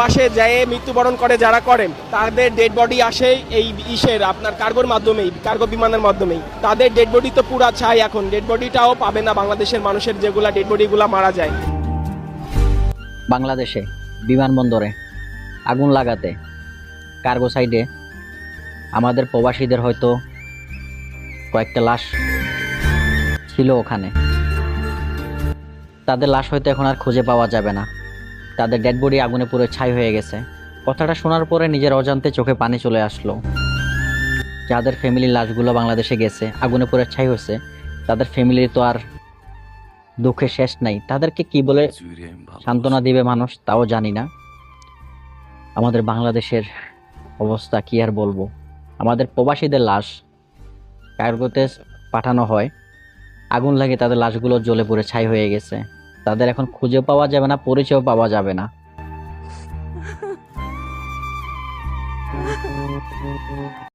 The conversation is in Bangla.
বাসে যেয়ে মৃত্যুবরণ করে যারা করেন তাদের ডেড বডি আসে এই ইসের, আপনার কার্গোর মাধ্যমেই কার্গো বিমানের মাধ্যমেই। তাদের ডেড বডি তো পুরা ছাই এখন ডেড বডিটাও পাবে না বাংলাদেশের মানুষের যেগুলা ডেড বডিগুলা মারা যায়। বাংলাদেশে, বিমানবন্দরে, আগুন লাগাতে কার্গো সাইডে আমাদের প্রবাসীদের হয়তো কয়েকটা লাশ ছিল ওখানে। তাদের লাশ হয়তো এখন আর খুঁজে পাওয়া যাবে না। তাদের ডেড বডি আগুনে পুরো ছাই হয়ে গেছে। কথাটা শোনার পরে নিজের অজান্তে চোখে পানি চলে আসলো। যাদের ফ্যামিলির লাশগুলো বাংলাদেশে গেছে, আগুনে পুরো ছাই হয়েছে, তাদের ফ্যামিলির তো আর দুঃখে শেষ নাই। তাদেরকে কি বলে সান্ত্বনা দিবে মানুষ, তাও জানি না। আমাদের বাংলাদেশের অবস্থা কি আর বলব? আমাদের প্রবাসীদের লাশ কার্গোতে পাঠানো হয়। আগুন লাগে তাদের লাশগুলো জ্বলে পড়ে ছাই হয়ে গেছে। তাদের এখন খুঁজে পাওয়া যাবে না পরিচয় পাওয়া যাবে না।